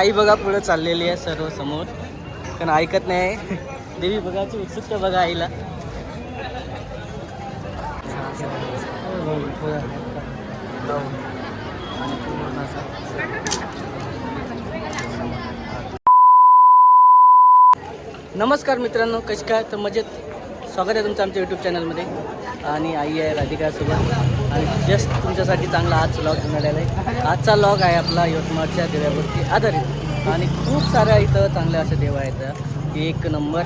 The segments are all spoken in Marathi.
आई बघा पुढे चाललेली आहे सर्व समोर. पण ऐकत नाही. देवी बघायची उत्सुकता बघा आईला. नमस्कार मित्रांनो कशी काय? तर मजेत. स्वागत आहे तुमचं आमच्या यूट्यूब चॅनलमध्ये आणि आई आहे राधिकासोबत. आणि जस्ट तुमच्यासाठी चांगला आज लॉग घेऊन आलेला आहे. आजचा लॉग आहे आपला यवतमाळच्या देवावरती आधारित. आणि खूप साऱ्या इथं चांगल्या अशा देव आहेत. एक नंबर.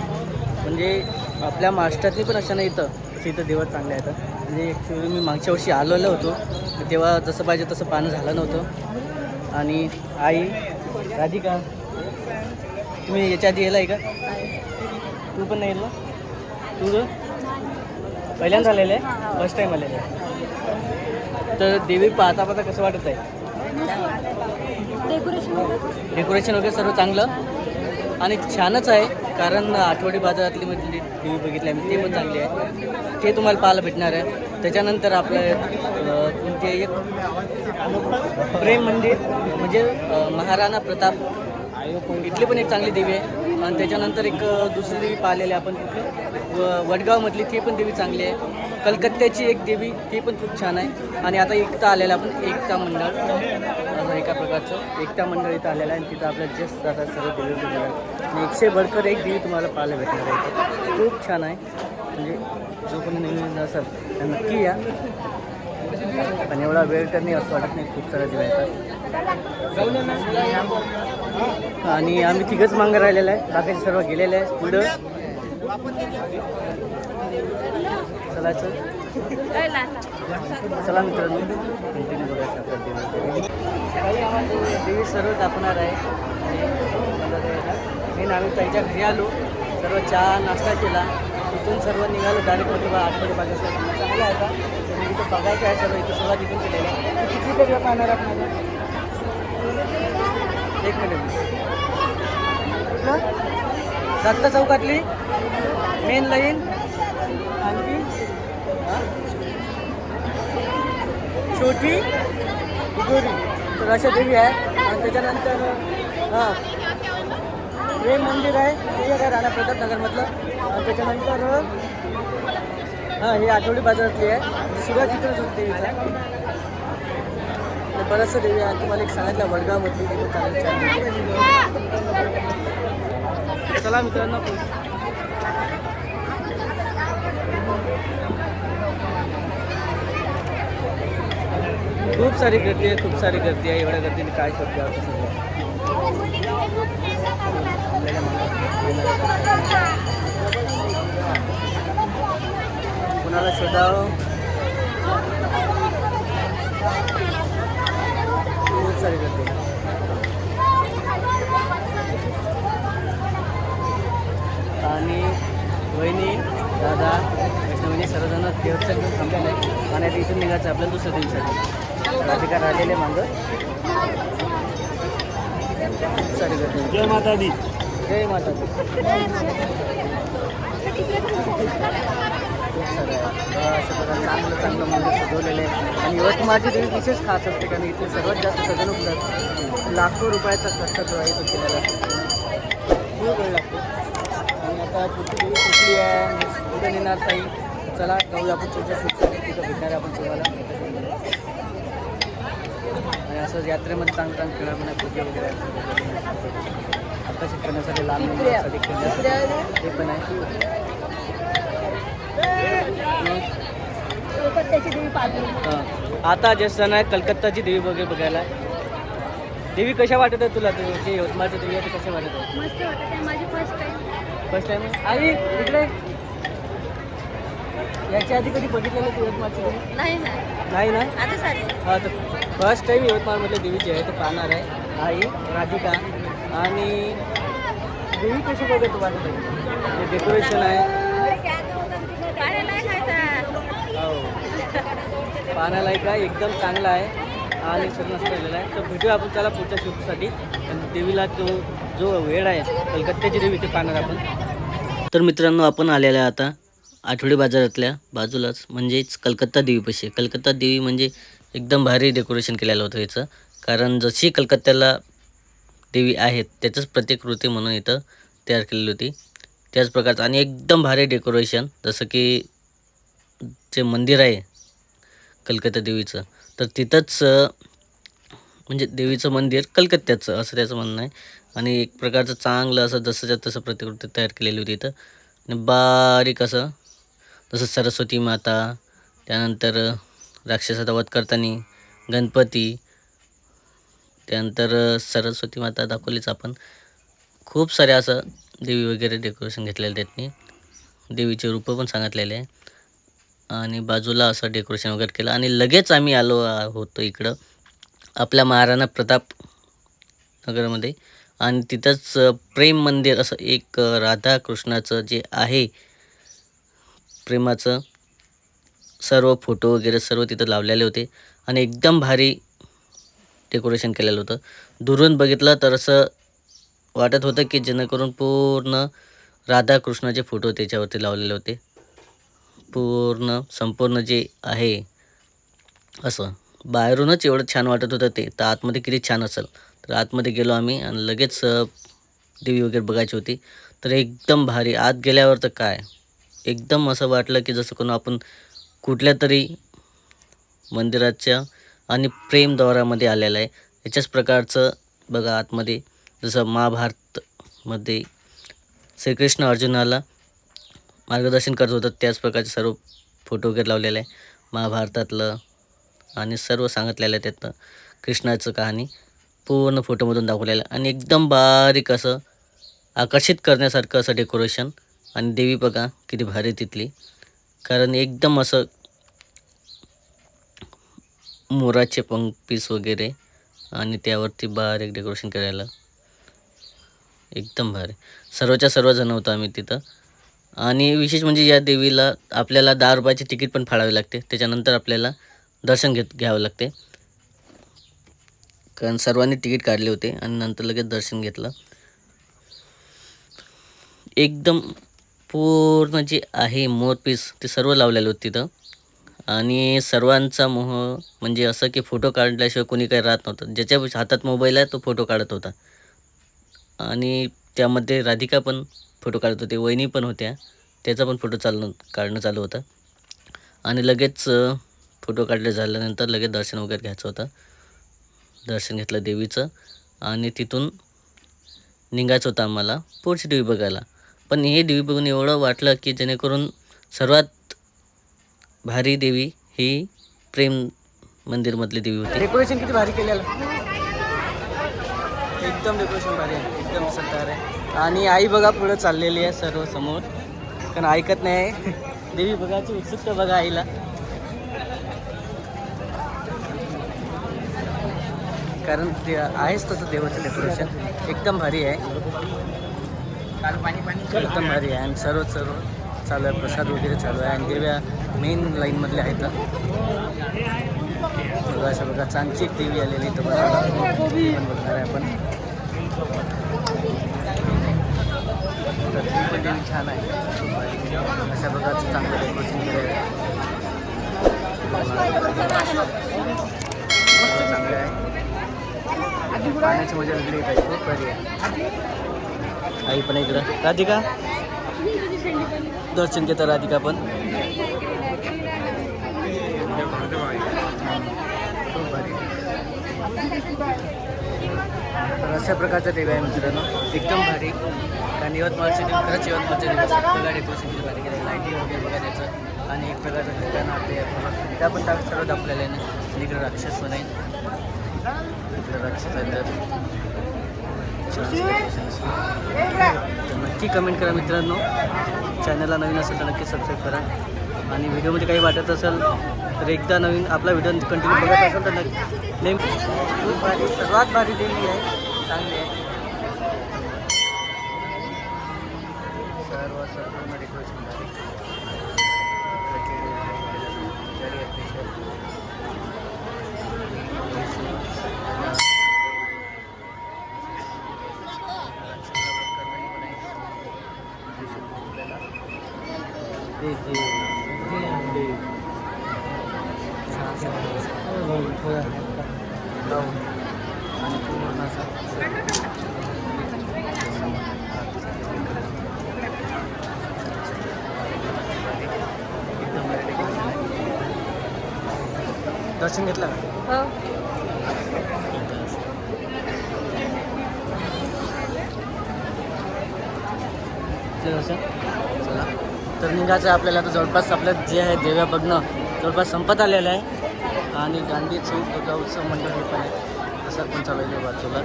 म्हणजे आपल्या महाराष्ट्रातली पण अशा नाही इथं. असे इथं देव चांगले आहेत. म्हणजे ॲक्च्युली मी मागच्या वर्षी आलेलो होतो. तेव्हा जसं पाहिजे तसं पानं झालं नव्हतं. आणि आई राधिका तुम्ही याच्या आधी येला आहे का तू पण नाही येईल ना पहिल्यांदा आलेलं? आहे फर्स्ट टाईम आलेलं. तर देवी पाहता पाहता कसं वाटत आहे? डेकोरेशन डेकोरेशन वगैरे सर्व चांगलं? आणि छानच आहे कारण आठवडी बाजारातली मधली देवी बघितली आम्ही ते पण चांगली आहे. ते तुम्हाला पाहायला भेटणार आहे. त्याच्यानंतर आपलं कोणते एक प्रेम मंदिर म्हणजे महाराणा प्रताप इथली पण एक चांगली देवी आहे. आणि त्याच्यानंतर एक दुसरी देवी पाहिलेली आपण कुठली व वडगावमधली ती पण देवी चांगली आहे. कलकत्त्याची एक देवी ती पण खूप छान आहे. आणि आता एकता आलेलं आपण एकता मंडळ. एका प्रकारचं एकता मंडळ इथं आलेलं आहे. आणि तिथं आपल्या जस्ट जातात सर्व देवी आणि एकशे भडकर एक देवी तुम्हाला पाहायला भेटणार आहे. खूप छान आहे. म्हणजे जो कोणी नवीन असेल तर नक्की या. पण एवढा वेळ तर नाही असं वाटत नाही. खूप साऱ्या देवी येतात. आणि आम्ही तिघंच मागं राहिलेलं आहे. बाकीचे सर्व गेलेले आहे पुढं. चलायचं चला. मित्रांनो. कंटिन्यू बघायचं आपल्या देवी देवी सर्व दाखवणार आहे. आणि आम्ही त्यांच्या घरी आलो. सर्व चहा नाश्ता केला. तिथून सर्व निघालो. डायरेक्टमध्ये बा आठवडे बाजारला चांगला आहे का तर इथं बघायचं आहे सर्व. इथं सुरुवात इथून केलेलं आहे किती तरी पाहणार आपल्याला? एक मिनिट. दत्त चौकातली मेन लाईन आणखी? छोटी गोरी. तर अशा देवी आहे. आणि त्याच्यानंतर हां. प्रेम मंदिर आहे. ते एक आहे राणा प्रताप नगरमधलं. आणि त्याच्यानंतर हां हे आठवडी बाजारातली आहे. सुरुवात इथंच होती देवीचा बरंचसं देवी आहे. तुम्हाला एक सांगितलं वडगावमधली देवी चांगली चला मित्रांनो. खूप सारी गर्दी आहे खूप सारी गर्दी आहे. एवढ्या गर्दीने काय शोध कुणाला शोधावं? गर्दी आहे. आणि वहिनी दादा वैष्णवीने सर्वजण देवस्थान घेऊन थांबलेलं आहे आणि आता इथून निघायचं आपल्याला दुसऱ्या दिवसासाठी राधिका राहिलेले मागं खूप सारी गर्दी आहे. जय माता दी जय माता दी. खूप बघा, असं बघा चांगलं चांगलं मंदिर सजवलेलं आहे. आणि यवतमाळची देवी विशेष खास असते कारण इथे सर्वात जास्त सजवणूक लाखो रुपयाचा खर्च जो आहे तो केलेला असतो. खूप वेळ लागतो. आणि आता कुठली देवी कुठली आहे. कुठे नेणार ताई. चला जाऊया आपण तुमच्या शूटसाठी तिथं भेटणार आहे आपण तुम्हाला आणि असं यात्रेमध्ये चांगलं चांगलं खेळा म्हणा पूजा वगैरे आहे. आकर्षित करण्यासाठी लहान मुलांसाठी खेळण्यासाठी. हे पण आहे. कलकत्त्याची देवी पाहतो. हां. आता जस्ट जाणार आहे कलकत्ताची देवी वगैरे बघायला. देवी कशा वाटत आहे तुला? तू जे यवतमाळची देवी आहे ते कशा वाटत आहे मस्त वाटत आहे माझी फर्स्ट टाइम फर्स्ट टाइम आई इकडे. याच्या आधी कधी बघितलेलं तू यवतमाळची देवी? नाही ना नाही ना? आता साधी हा तर फर्स्ट टाईम यवतमाळमधल्या देवी जी आहे ते पाहणार आहे. आई राधिका आणि देवी कशी बघत वाटत आहे. डेकोरेशन आहे? पाहण्यालायक आहे एकदम चांगला आहे. आणि सर्व केलेला आहे. तर भेटूया आपण त्याला पुढच्या शूटसाठी. देवीला जो जो वेळ आहे कलकत्त्याची देवी ते पाहणार आपण. तर मित्रांनो आपण आलेला आहे आता आठवडी बाजारातल्या बाजूलाच म्हणजेच कलकत्ता देवीपाशी. कलकत्ता देवी म्हणजे एकदम भारी डेकोरेशन केलेलं होतं याचं कारण जशी कलकत्त्याला देवी आहेत त्याचंच प्रतिकृती म्हणून इथं तयार केलेली होती. त्याच प्रकारचं आणि एकदम भारी डेकोरेशन जसं की जे मंदिर आहे कलकत्ता देवीचं. तर तिथंच म्हणजे देवीचं मंदिर कलकत्त्याचं असं त्याचं म्हणणं आहे. आणि एक प्रकारचं चांगलं असं जसंच्या तसं प्रतिकृती तयार केलेली होती इथं. आणि बारीक असं जसं सरस्वती माता त्यानंतर राक्षसाचा वध करताना गणपती त्यानंतर सरस्वती माता दाखवलीच आपण. खूप साऱ्या असं देवी वगैरे डेकोरेशन घेतलेलं त्यांनी. देवीचे रूपं पण सांगितलेले आहे. आणि बाजूला असं डेकोरेशन वगैरे केलं आणि लगेच आम्ही आलो आ- होतो इकडं आपल्या महाराणा प्रताप नगरमध्ये. आणि तिथंच प्रेम मंदिर असं एक राधाकृष्णाचं जे आहे प्रेमाचं सर्व फोटो वगैरे सर्व तिथं लावलेले होते. आणि एकदम भारी डेकोरेशन केलेलं होतं. दुरून बघितलं तर असं वाटत होतं की जेणेकरून पूर्ण राधाकृष्णाचे फोटो त्याच्यावरती लावलेले होते. पूर्ण संपूर्ण जे आहे असं. बाहेरूनच एवढं छान वाटत होतं ते. तर आतमध्ये किती छान असेल. तर आतमध्ये गेलो आम्ही आणि लगेच देवी वगैरे बघायची होती. तर एकदम भारी. आत गेल्यावर तर काय? एकदम असं वाटलं की जसं कोण आपण कुठल्या तरी मंदिराच्या आणि प्रेमद्वारामध्ये आलेलं आहे. याच्याच प्रकारचं बघा आतमध्ये. जसं महाभारतमध्ये श्रीकृष्ण अर्जुनाला मार्गदर्शन करत होतं. त्याच प्रकारचे सर्व फोटो वगैरे लावलेले आहे. महाभारतातलं आणि सर्व सांगितलेलं आहे त्यातनं कृष्णाचं कहाणी पूर्ण फोटोमधून दाखवलेलं आहे. आणि एकदम बारीक असं आकर्षित करण्यासारखं असं डेकोरेशन आणि देवी बघा किती भारी तिथली. कारण एकदम असं मोराचे पंख पीस वगैरे आणि त्यावरती बारीक डेकोरेशन करायला. एकदम भारी. सर्वच्या सर्व जण होतो आम्ही तिथं. आणि विशेष म्हणजे या देवीला आपल्याला दहा रुपयाचे तिकीट पण फाडावी लागते. त्याच्यानंतर आपल्याला दर्शन घेत घ्यावं लागते. कारण सर्वांनी तिकीट काढले होते आणि नंतर लगेच दर्शन घेतलं. एकदम पूर्ण जे आहे मोरपीस ते सर्व लावलेलं होतं तिथं. आणि सर्वांचा मोह म्हणजे असं की फोटो काढल्याशिवाय कोणी काही राहत नव्हतं. ज्याच्या हातात मोबाईल आहे तो फोटो काढत होता. आणि त्यामध्ये राधिका पण फोटो काढत होते. वहिनी पण होत्या. त्याचा पण फोटो चालणं काढणं चालू होतं. आणि लगेच फोटो काढले झाल्यानंतर लगेच दर्शन वगैरे घ्यायचं होतं. दर्शन घेतलं देवीचं. आणि तिथून निघायचं होतं आम्हाला पुढची देवी बघायला. पण हे देवी बघून एवढं वाटलं की जेणेकरून सर्वात भारी देवी ही प्रेम मंदिरमधली देवी होती. डेकोरेशन किती भारी केलेलं? एकदम डेकोरेशन भारी आहे. एकदम सरकार आहे. आणि आई बघा पुढे चाललेली आहे सर्व समोर. कारण ऐकत नाही. देवी बघायची उत्सुकता बघा आईला. कारण ते आहेच तसं देवाचं डेकोरेशन एकदम भारी आहे. एकदम भारी आहे. आणि सर्व सर्व चालू आहे. प्रसाद वगैरे चालू आहे. आणि देव्या मेन लाईनमधले आहेत. बघा असं बघा. चांगची एक देवी आलेली तुम्हाला बघायला बघणार आहे आपण. तर ती पण देवी छान आहे. अशा प्रकारचं चांगलं डेकोरेशन केलेलं आहे. चांगलं आहे. पाण्याची मजा वेगळी येत आहे. खूप बरी आहे. आई पण इकडं. राधिका? दर्शन घेता राधिका पण. खूप भारी तर अशा प्रकारचा देवी आहे मित्रांनो. एकदम भारी. कारण यवतमाळचे देवी खरंच यवतमाळच्या दिवस. असतात बघा डेकोरेशन भारी केलं लाईटिंग वगैरे बघा त्याचं. आणि एक प्रकारचं ठिकाण आहे त्या पण टाक सर्व दाखवलेलं आहे ना. इकडे राक्षस पण आहे. इकडे राक्षस आहे तर नक्की कमेंट करा मित्रांनो. चॅनलला नवीन असेल तर नक्की सबस्क्राईब करा. आणि व्हिडिओमध्ये काही वाटत असेल तर एकदा नवीन आपला व्हिडिओ कंटिन्यू बघत असेल तर नक्की नेमकी खूप भारी सर्वात भारी देवी आहे चांगली आहे. आणि पूर्ण असा दर्शन घेतलं का? हो. दर्शन. चला. तर निघायचं आपल्याला. आता जवळपास आपलं जे आहे देव्या बघणं जवळपास संपत आलेलं आहे. आणि गांधी चौक दुर्गा उत्सव मंडळ हे पण आहे. असं पण चालू आहे बाजूला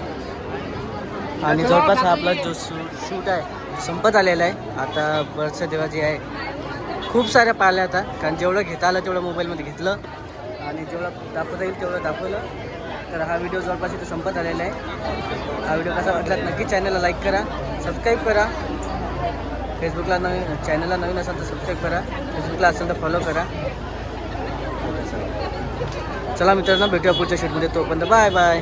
आणि जवळपास हा आपला जो शू शूट आहे संपत आलेला आहे आता बरंचसं देवा जे आहे. खूप साऱ्या पाहिल्या आता कारण जेवढं घेता आलं तेवढं मोबाईलमध्ये घेतलं. आणि जेवढं दाखवता येईल तेवढं दाखवलं. तर हा व्हिडिओ जवळपास इथे संपत आलेला आहे. हा व्हिडिओ कसा वाटला नक्की चॅनलला लाईक करा सबस्क्राईब करा. फेसबुकला नवीन चॅनलला नवीन असेल तर सबस्क्राईब करा. फेसबुकला असेल तर फॉलो करा. चला मित्रांनो भेटूया पुढच्या शेटमध्ये तोपर्यंत बाय बाय.